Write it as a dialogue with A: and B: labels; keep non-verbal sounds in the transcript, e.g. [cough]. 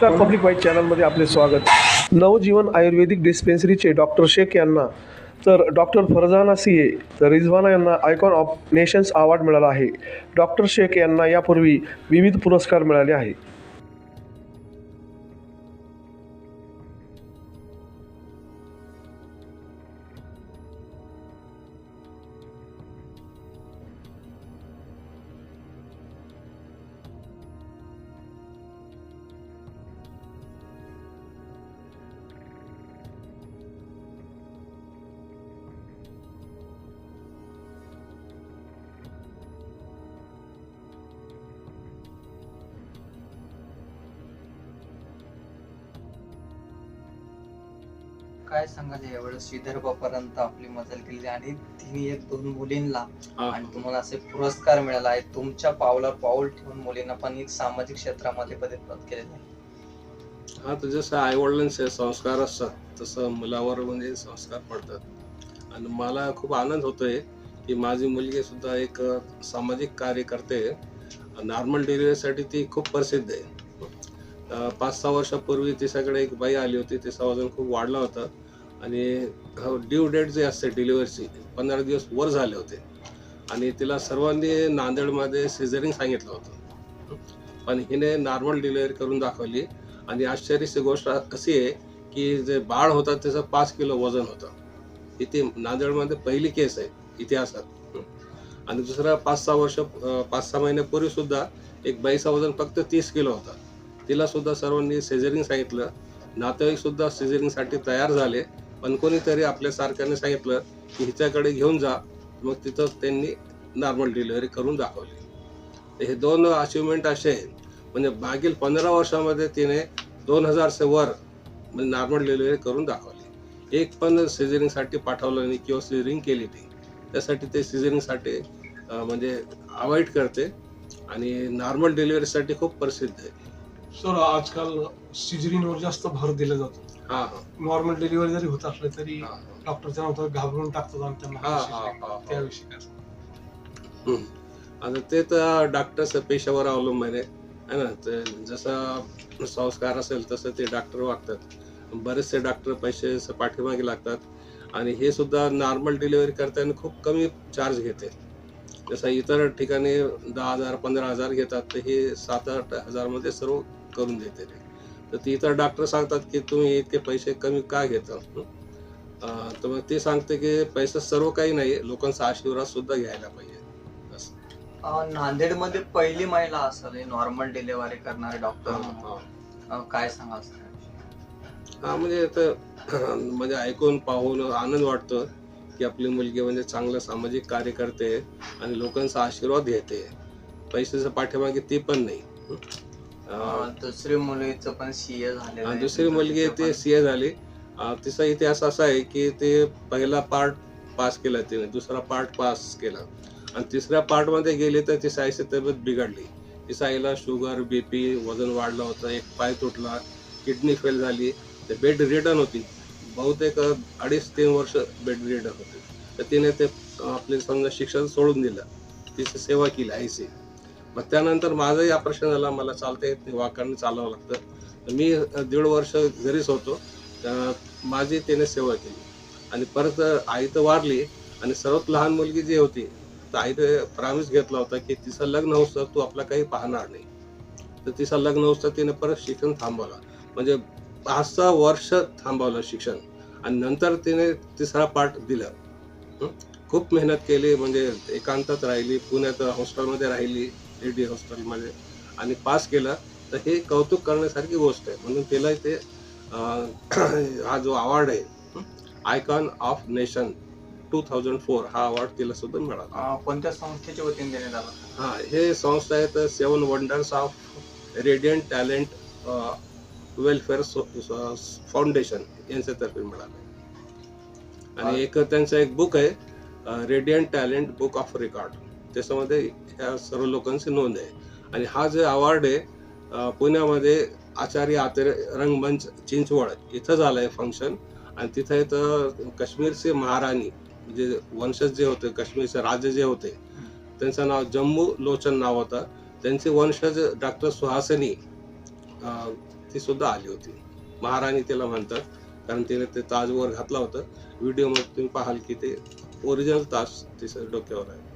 A: नमस्कार पब्लिक वाईट चॅनलमध्ये आपले स्वागत. नवजीवन आयुर्वेदिक डिस्पेन्सरीचे डॉक्टर शेख यांना तर डॉक्टर फरजाना सीए तर रिझवाना यांना आयकॉन ऑफ नेशन्स अवॉर्ड मिळाला आहे. डॉक्टर शेख यांना यापूर्वी विविध पुरस्कार मिळाले आहे
B: काय सांगाल यावेळेस? विदर्भापर्यंत आपली मदत केली आणि तिने एक दोन मुलींना आणि तुम्हाला असे पुरस्कार मिळाला. आहे तुमच्या पावलावर पाऊल ठेवून मुलींना पण एक सामाजिक क्षेत्रामध्ये बदल केलेला आहे
C: हा तर जसं आई वडिलांचे संस्कार असतात तसं मुलावर म्हणजे संस्कार पडतात. आणि मला खूप आनंद होतोय की माझी मुलगी सुद्धा एक सामाजिक कार्य करते नॉर्मल डिलिव्हरीसाठी ती खूप प्रसिद्ध आहे. पाच सहा वर्षापूर्वी तिच्याकडे एक बाई आली होती तिचा वजन खूप वाढलं होतं. आणि ड्यू डेट जे असते डिलिव्हरीची पंधरा दिवस वर झाले होते. आणि तिला सर्वांनी नांदेडमध्ये सिझरिंग सांगितलं होतं. पण हिने नॉर्मल डिलिव्हरी करून दाखवली. आणि आश्चर्याची गोष्ट अशी आहे की जे बाळ होतं त्याचं पाच किलो वजन होतं. इथे नांदेडमध्ये पहिली केस आहे इतिहासात. आणि दुसरा पाच सहा वर्ष पाच सहा महिन्यापूर्वी सुद्धा एक बाईचा वजन फक्त तीस किलो होता. तिला सुद्धा सर्वांनी सेजरिंग सांगितलं. नातेवाईक सुद्धा सेजरिंगसाठी तयार झाले. पण कोणीतरी आपल्या सारख्याने सांगितलं की हिच्याकडे घेऊन जा. मग तिथं त्यांनी नॉर्मल डिलिव्हरी करून दाखवली. हे दोन अचिव्हमेंट असे आहेत. म्हणजे मागील पंधरा वर्षामध्ये तिने दोन हजारचे वर म्हणजे नॉर्मल डिलिव्हरी करून दाखवली. एक पण सिझरिंगसाठी पाठवलं नाही किंवा सिझरिंग केली नाही. त्यासाठी ते सिझरिंगसाठी म्हणजे अवॉइड करते. आणि नॉर्मल डिलिव्हरीसाठी खूप प्रसिद्ध आहे.
D: सर आजकाल सिजरीनवर जास्त भर दिला जातो.
C: हा हा.
D: नॉर्मल डिलिव्हरी जरी होत असलं तरी
C: हा
D: डॉक्टर होतं घाबरून टाकतात आणि त्यांना
C: हा,
D: हा
C: हा,
D: विषय
C: हा, हा.
D: त्याविषयी काय सांगता?
C: आता ते तर डॉक्टरचं पेशावर अवलंबून आहे. है ना? ते जसं संस्कार असेल तसं ते डॉक्टर वागतात. बरेचसे डॉक्टर पैसे पाठीमागे लागतात. आणि हे सुद्धा नॉर्मल डिलिव्हरी करताना खूप कमी चार्ज घेते. जसं इतर ठिकाणी दहा हजार पंधरा हजार घेतात तर हे सात आठ हजारमध्ये सर्व करून देते ते. तर ते इतर डॉक्टर सांगतात की तुम्ही इतके पैसे कमी का घेता तर मग ते सांगते की पैसे सर्व काही नाही लोकांचा आशीर्वाद सुद्धा घ्यायला पाहिजे. असं.
B: नांदेडमध्ये पहिली महिला असेल नॉर्मल डिलिव्हरी करणारे डॉक्टर काय sir?
C: हा म्हणजे तर म्हणजे ऐकून पाहून आनंद वाटतो की आपली मुलगी म्हणजे चांगलं सामाजिक कार्य करते आणि लोकांचा आशीर्वाद घेते. पैशाच्या पाठीमागे ती पण नाही.
B: दुसरी मुलीचं पण सीए आहे.
C: दुसरी मुलगी
B: तिचं
C: ते
B: पण-
C: सी ए झाली तिचा इतिहास असा आहे की ते पहिला पार्ट पास केला तिने दुसरा पार्ट पास केला. आणि तिसऱ्या पार्टमध्ये गेली तर तिच्या आईची तब्येत बिघडली. तिच्या आईला शुगर बीपी वजन वाढलं होतं एक पाय तुटला किडनी फेल झाली. ते बेड रिटर्न होती. बहुतेक अडीच तीन वर्ष बेड रिटर्न होती. तर तिने ते आपले समजा शिक्षण सोडून दिलं. तिची सेवा केली आईची. मग त्यानंतर माझंही ऑपरेशन झाला मला चालता येत नाही वाकाने चालावं लागतं. मी दीड वर्ष घरीच होतो. तर माझी त्याने सेवा केली. आणि परत आई तर वारली आणि सर्वात लहान मुलगी जी होती तर आई तर प्रॉमिस घेतला होता की तिचं लग्न होतं तू आपला काही पाहणार नाही. तर तिचं लग्न होतं तिने परत शिक्षण थांबवलं. म्हणजे पाच सहा वर्ष थांबवलं शिक्षण. आणि नंतर तिने तिसरा पाठ दिलं. खूप मेहनत केली म्हणजे एकांतात राहिली पुण्यात हॉस्टेलमध्ये राहिली. लेडी हॉस्टेलमध्ये आणि पास केलं तर हे कौतुक करण्यासारखी गोष्ट आहे. म्हणून तिला ते [clears throat] हा जो अवॉर्ड आहे icon of nation two thousand four हा अवॉर्ड तिला सुद्धा मिळाला.
B: कोणत्या संस्थेच्या वतीने देण्यात आला
C: हा हे संस्था आहे तर seven wonders of radiant talent welfare foundation यांच्यातर्फे मिळालं. आणि एक त्यांचं एक बुक आहे radiant talent book of record त्याच्यामध्ये ह्या सर्व लोकांची नोंद आहे. आणि हा जे अवॉर्ड आहे पुण्यामध्ये आचार्य आत्रे रंगमंच चिंचवड इथं झालं आहे फंक्शन आणि तिथं इथं काश्मीरचे महाराणी जे वंशज जे होते काश्मीरचे राजे जे होते त्यांचं नाव जम्मू लोचन नाव होतं. त्यांचे वंशज डॉक्टर सुहासिनी ती सुद्धा आली होती. महाराणी तिला म्हणतात कारण तिने ते ताजवर घातला होता. व्हिडिओमध्ये तुम्ही पाहाल की ते ओरिजिनल ताज तिचं डोक्यावर आहे.